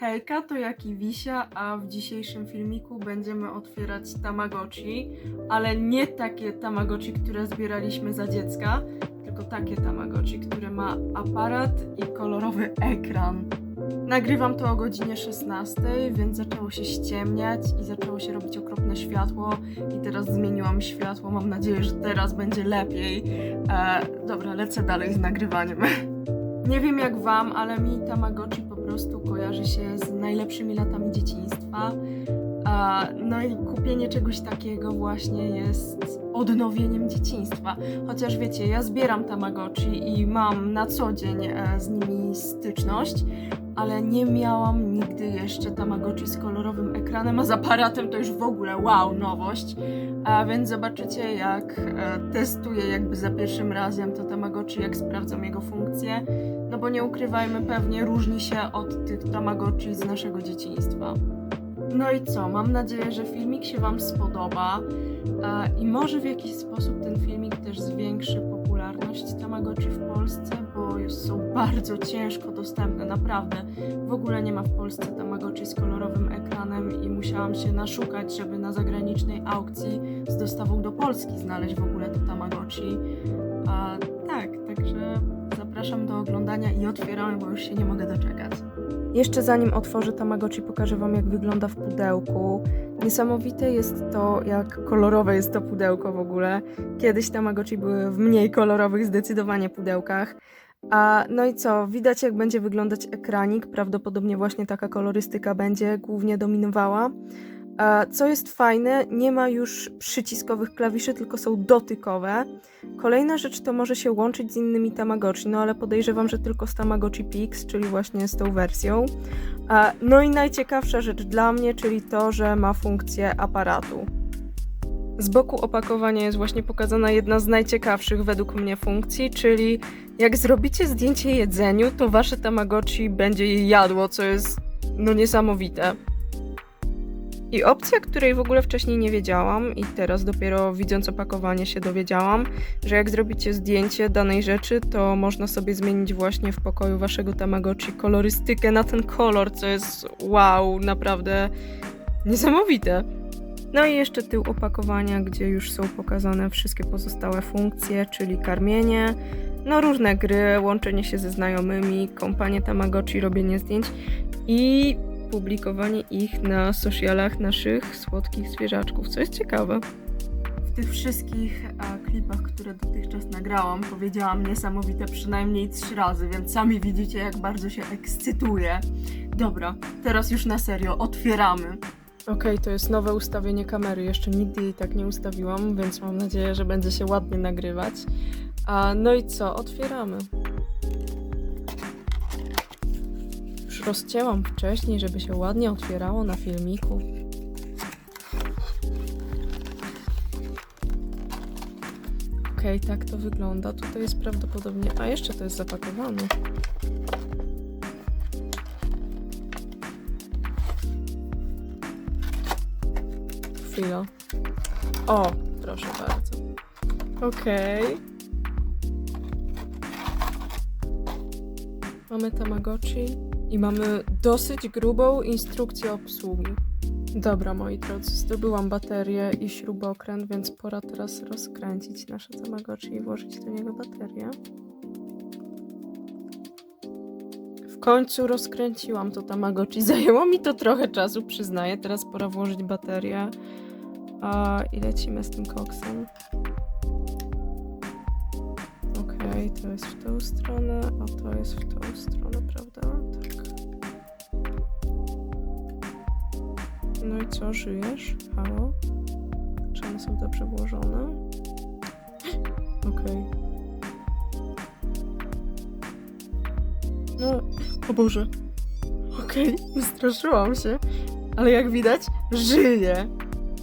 Hejka, to Jaki Wisia, a w dzisiejszym filmiku będziemy otwierać Tamagotchi, ale nie takie Tamagotchi, które zbieraliśmy za dziecka, tylko takie Tamagotchi, które ma aparat i kolorowy ekran. Nagrywam to o godzinie 16, więc zaczęło się ściemniać i zaczęło się robić okropne światło i teraz zmieniłam światło, mam nadzieję, że teraz będzie lepiej. E, dobra, lecę dalej z nagrywaniem. Nie wiem jak wam, ale mi Tamagotchi prostu kojarzy się z najlepszymi latami dzieciństwa. No i kupienie czegoś takiego właśnie jest odnowieniem dzieciństwa. Chociaż wiecie, ja zbieram Tamagotchi i mam na co dzień e, z nimi styczność, ale nie miałam nigdy jeszcze Tamagotchi z kolorowym ekranem, a z aparatem to już w ogóle wow, nowość. A więc zobaczycie, jak e, testuję jakby za pierwszym razem to Tamagotchi, jak sprawdzam jego funkcje. No bo nie ukrywajmy, pewnie różni się od tych Tamagotchi z naszego dzieciństwa. No i co? Mam nadzieję, że filmik się Wam spodoba e, i może w jakiś sposób ten filmik też zwiększy popularność Tamagotchi w Polsce, bo już są bardzo ciężko dostępne, naprawdę. W ogóle nie ma w Polsce Tamagotchi z kolorowym ekranem i musiałam się naszukać, żeby na zagranicznej aukcji z dostawą do Polski znaleźć w ogóle to Tamagotchi. A, tak, także zapraszam do oglądania i otwieramy, bo już się nie mogę doczekać. Jeszcze zanim otworzę Tamagotchi, pokażę Wam, jak wygląda w pudełku. Niesamowite jest to, jak kolorowe jest to pudełko w ogóle. Kiedyś Tamagotchi były w mniej kolorowych zdecydowanie pudełkach. A, no i co? Widać, jak będzie wyglądać ekranik. Prawdopodobnie właśnie taka kolorystyka będzie głównie dominowała. Co jest fajne, nie ma już przyciskowych klawiszy, tylko są dotykowe. Kolejna rzecz to może się łączyć z innymi Tamagotchi, no ale podejrzewam, że tylko z Tamagotchi Pix, czyli właśnie z tą wersją. No i najciekawsza rzecz dla mnie, czyli to, że ma funkcję aparatu. Z boku opakowania jest właśnie pokazana jedna z najciekawszych według mnie funkcji, czyli jak zrobicie zdjęcie jedzeniu, to wasze Tamagotchi będzie je jadło, co jest no niesamowite. I opcja, której w ogóle wcześniej nie wiedziałam i teraz dopiero widząc opakowanie się dowiedziałam, że jak zrobicie zdjęcie danej rzeczy, to można sobie zmienić właśnie w pokoju waszego Tamagotchi kolorystykę na ten kolor, co jest wow, naprawdę niesamowite. No i jeszcze tył opakowania, gdzie już są pokazane wszystkie pozostałe funkcje, czyli karmienie, no różne gry, łączenie się ze znajomymi, kąpanie Tamagotchi, robienie zdjęć i publikowanie ich na socialach naszych słodkich zwierzaczków, co jest ciekawe. W tych wszystkich e, klipach, które dotychczas nagrałam, powiedziałam niesamowite przynajmniej trzy razy, więc sami widzicie, jak bardzo się ekscytuję. Dobra, teraz już na serio, otwieramy. Okej, to jest nowe ustawienie kamery. Jeszcze nigdy jej tak nie ustawiłam, więc mam nadzieję, że będzie się ładnie nagrywać. A, no i co? Otwieramy. Już rozcięłam wcześniej, żeby się ładnie otwierało na filmiku. Okej, tak to wygląda. Tutaj jest prawdopodobnie. A jeszcze to jest zapakowane. O, proszę bardzo. Okej. Mamy Tamagotchi i mamy dosyć grubą instrukcję obsługi. Dobra, moi drodzy, zdobyłam baterię i śrubokręt, więc pora teraz rozkręcić nasze Tamagotchi i włożyć do niego baterię. W końcu rozkręciłam to Tamagotchi. Zajęło mi to trochę czasu, przyznaję. Teraz pora włożyć baterię. A, I lecimy z tym koksem. Okej, to jest w tą stronę, a to jest w tą stronę, prawda? Tak. No i co, żyjesz? Halo? Czy one są dobrze włożone? Okej. No, o Boże. Okej, wystraszyłam się. Ale jak widać, żyje.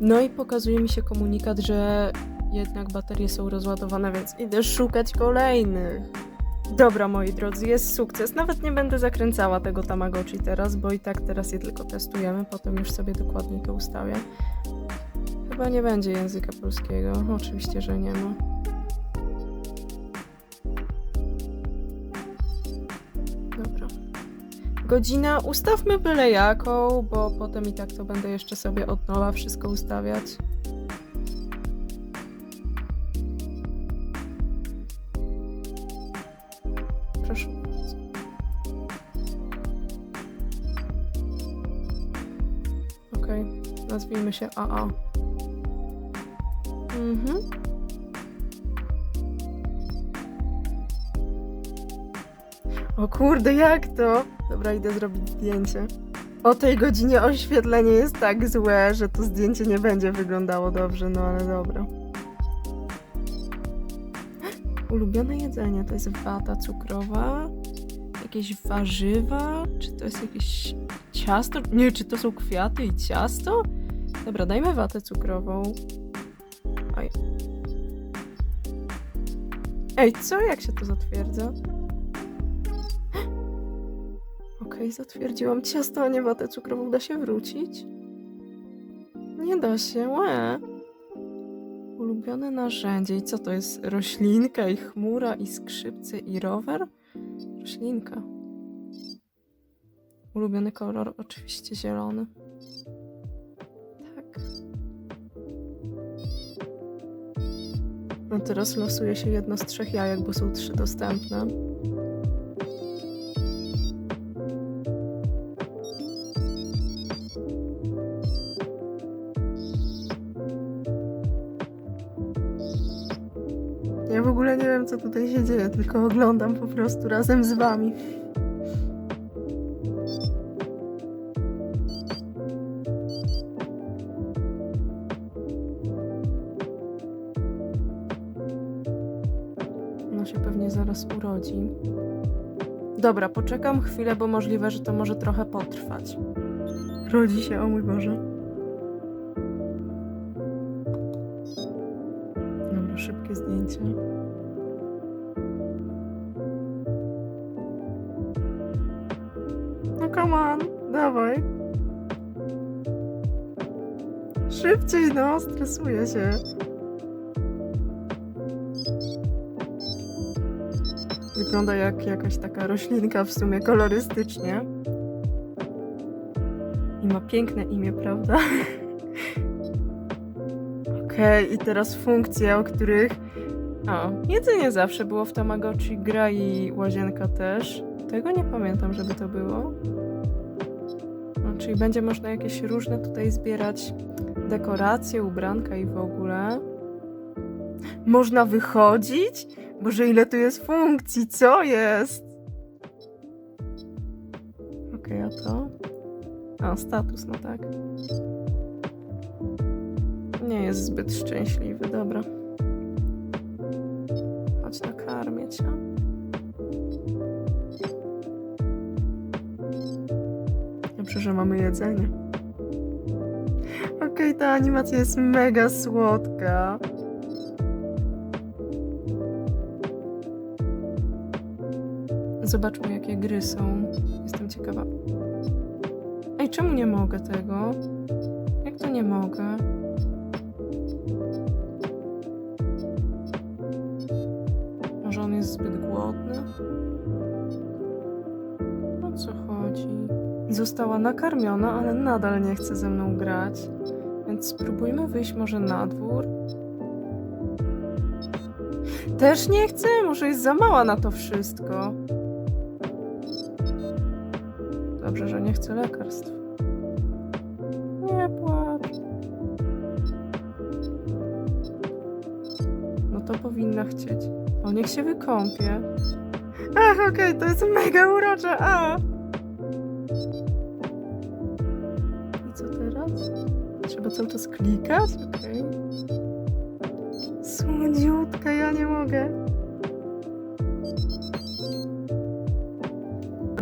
No i pokazuje mi się komunikat, że jednak baterie są rozładowane, więc idę szukać kolejnych. Dobra, moi drodzy, jest sukces. Nawet nie będę zakręcała tego Tamagotchi teraz, bo i tak teraz je tylko testujemy, potem już sobie dokładnie to ustawię. Chyba nie będzie języka polskiego. Oczywiście, że nie ma. Godzina ustawmy byle jaką, bo potem i tak to będę jeszcze sobie od nowa wszystko ustawiać. Proszę bardzo. Okej, nazwijmy się AA. Mhm. O kurde, jak to? Dobra, idę zrobić zdjęcie. O tej godzinie oświetlenie jest tak złe, że to zdjęcie nie będzie wyglądało dobrze, no ale dobra. Ulubione jedzenie to jest wata cukrowa, jakieś warzywa, czy to jest jakieś ciasto? Nie, czy to są kwiaty i ciasto? Dobra, dajmy watę cukrową. Oj. Ej, co? Jak się to zatwierdza? Okej, zatwierdziłam ciasto, a nie watę cukrową. Da się wrócić? Nie da się, łe. Ulubione narzędzie. I co to jest? Roślinka i chmura i skrzypce i rower? Roślinka. Ulubiony kolor oczywiście zielony. Tak. No teraz losuje się jedno z trzech jajek, bo są trzy dostępne. Tylko oglądam po prostu razem z wami. No się pewnie zaraz urodzi. Dobra, poczekam chwilę, bo możliwe, że to może trochę potrwać. Rodzi się, o mój Boże. Dobra, szybkie zdjęcie. Come on, dawaj. Szybciej, no, stresuję się. Wygląda jak jakaś taka roślinka w sumie kolorystycznie. I ma piękne imię, prawda? Okej, i teraz funkcje, o których. O, jedzenie zawsze było w Tamagotchi, gra i łazienka też. Tego nie pamiętam, żeby to było. No, czyli będzie można jakieś różne tutaj zbierać dekoracje, ubranka i w ogóle. Można wychodzić? Boże, ile tu jest funkcji, co jest? Okej, a to? A, status, no tak. Nie jest zbyt szczęśliwy, dobra. Chodź nakarmię cię. Że mamy jedzenie. Okej, ta animacja jest mega słodka. Zobaczmy, jakie gry są. Jestem ciekawa. Ej, czemu nie mogę tego? Jak to nie mogę? Może on jest zbyt głodny? O co chodzi? Została nakarmiona, ale nadal nie chce ze mną grać. Więc spróbujmy wyjść może na dwór. Też nie chce? Może jest za mała na to wszystko. Dobrze, że nie chce lekarstw. Nie płacz. No to powinna chcieć. O, niech się wykąpie. Ach, okej, to jest mega urocze. A! Trzeba cały czas klikać? Okej. Słodziutka, ja nie mogę.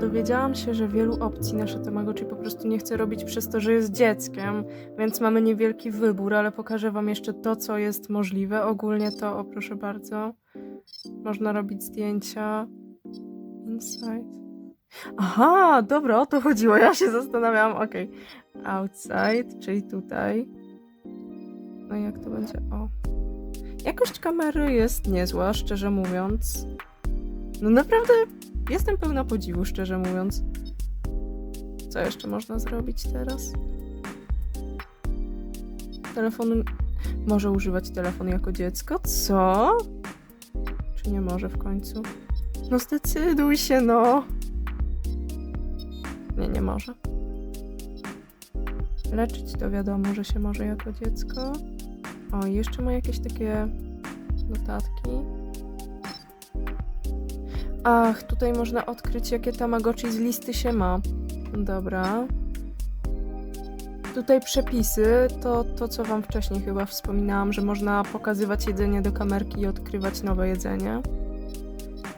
Dowiedziałam się, że wielu opcji nasze Tamagotchi po prostu nie chce robić przez to, że jest dzieckiem, więc mamy niewielki wybór, ale pokażę wam jeszcze to, co jest możliwe. Ogólnie to, o proszę bardzo, można robić zdjęcia. Inside. Aha, dobra, o to chodziło. Ja się zastanawiałam, okej. Outside, czyli tutaj. No jak to będzie? O. Jakość kamery jest niezła, szczerze mówiąc. No naprawdę jestem pełna podziwu, szczerze mówiąc. Co jeszcze można zrobić teraz? Telefonu... Może używać telefon jako dziecko? Co? Czy nie może w końcu? No zdecyduj się, no! Nie, nie może. Leczyć to wiadomo, że się może jako dziecko. O, jeszcze ma jakieś takie notatki. Ach, tutaj można odkryć, jakie Tamagotchi z listy się ma. Dobra. Tutaj przepisy, to to, co wam wcześniej chyba wspominałam, że można pokazywać jedzenie do kamerki i odkrywać nowe jedzenie.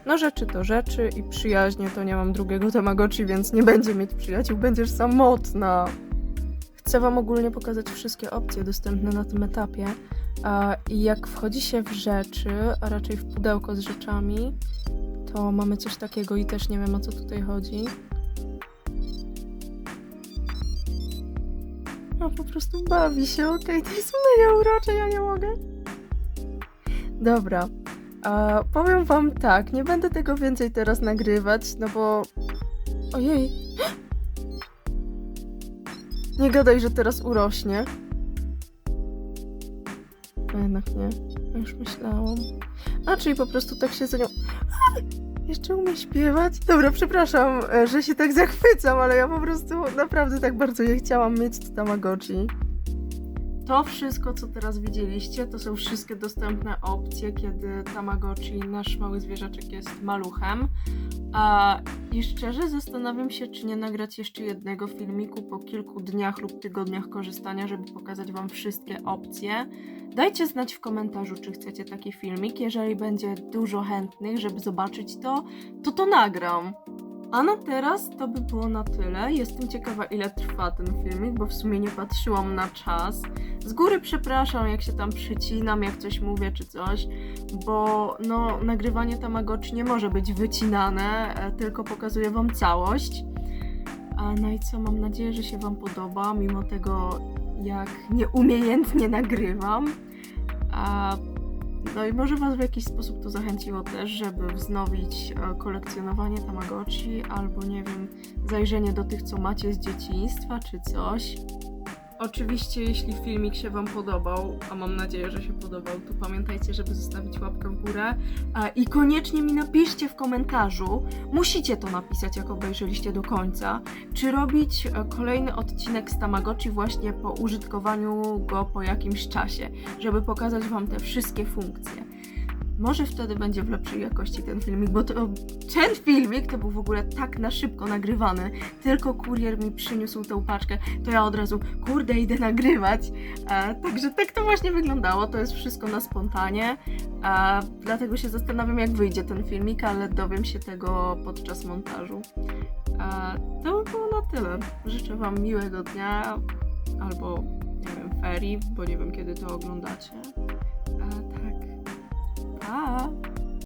No rzeczy to rzeczy i przyjaźnie to nie mam drugiego Tamagotchi, więc nie będzie mieć przyjaciół, będziesz samotna. Chcę wam ogólnie pokazać wszystkie opcje dostępne na tym etapie. A, I jak wchodzi się w rzeczy, a raczej w pudełko z rzeczami, to mamy coś takiego i też nie wiem o co tutaj chodzi. No po prostu bawi się, okej, to jest mega urocze, ja nie mogę. Dobra, a, powiem wam tak, nie będę tego więcej teraz nagrywać, no bo... Ojej. Nie gadaj, że teraz urośnie. A jednak nie. Już myślałam. A, czyli po prostu tak się za nią... Jeszcze umie śpiewać? Dobra, przepraszam, e, że się tak zachwycam, ale ja po prostu naprawdę tak bardzo je chciałam mieć Tamagotchi. To wszystko, co teraz widzieliście, to są wszystkie dostępne opcje, kiedy Tamagotchi, nasz mały zwierzaczek, jest maluchem. A, I szczerze zastanawiam się, czy nie nagrać jeszcze jednego filmiku po kilku dniach lub tygodniach korzystania, żeby pokazać Wam wszystkie opcje. Dajcie znać w komentarzu, czy chcecie taki filmik. Jeżeli będzie dużo chętnych, żeby zobaczyć to, to to nagram. A na teraz to by było na tyle. Jestem ciekawa, ile trwa ten filmik, bo w sumie nie patrzyłam na czas. Z góry przepraszam, jak się tam przycinam, jak coś mówię czy coś, bo no, nagrywanie Tamagotchi nie może być wycinane, e, tylko pokazuję Wam całość. No i co, mam nadzieję, że się Wam podoba, mimo tego, jak nieumiejętnie nagrywam. No i może Was w jakiś sposób to zachęciło też, żeby wznowić e, kolekcjonowanie Tamagotchi, albo nie wiem, zajrzenie do tych, co macie z dzieciństwa, czy coś. Oczywiście, jeśli filmik się Wam podobał, a mam nadzieję, że się podobał, to pamiętajcie, żeby zostawić łapkę w górę i koniecznie mi napiszcie w komentarzu, musicie to napisać, jak obejrzeliście do końca, czy robić e, kolejny odcinek z Tamagotchi właśnie po użytkowaniu go po jakimś czasie, żeby pokazać Wam te wszystkie funkcje. Może wtedy będzie w lepszej jakości ten filmik, bo to, ten filmik to był w ogóle tak na szybko nagrywany. Tylko kurier mi przyniósł tą paczkę, to ja od razu, kurde, idę nagrywać. E, także tak to właśnie wyglądało. To jest wszystko na spontanie. E, dlatego się zastanawiam, jak wyjdzie ten filmik, ale dowiem się tego podczas montażu. E, to by było na tyle. Życzę Wam miłego dnia albo, nie wiem, ferii, bo nie wiem, kiedy to oglądacie. Pa!